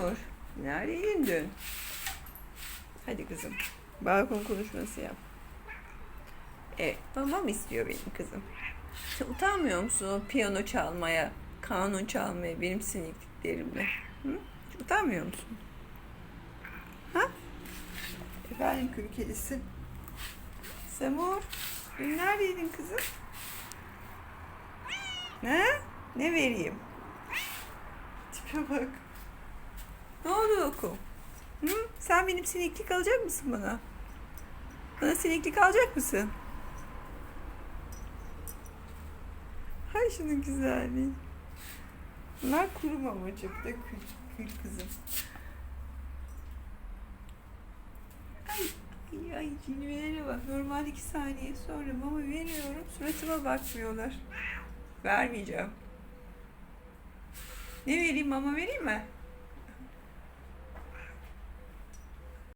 Yağmur? Neredeydin dün? Hadi kızım. Balkon konuşması yap. Evet, babam istiyor benim kızım. Utanmıyor musun piyano çalmaya, kanun çalmaya benim sinikliklerimle? Hı? Utanmıyor musun? Ha? Efendim kül kedisi. Semur, dün neredeydin kızım? Ne? Ne vereyim? Tipe bak. Oku? Hı? Sen benim sineklik alacak mısın bana? Bana sineklik alacak mısın? Hay şunun güzelliği. Bunlar kuru mamacık da kül kızım. Ay, ay, ay cilvelere bak. Normal iki saniye sonra mama veriyorum. Suratıma bakmıyorlar. Vermeyeceğim. Ne vereyim mama vereyim mi?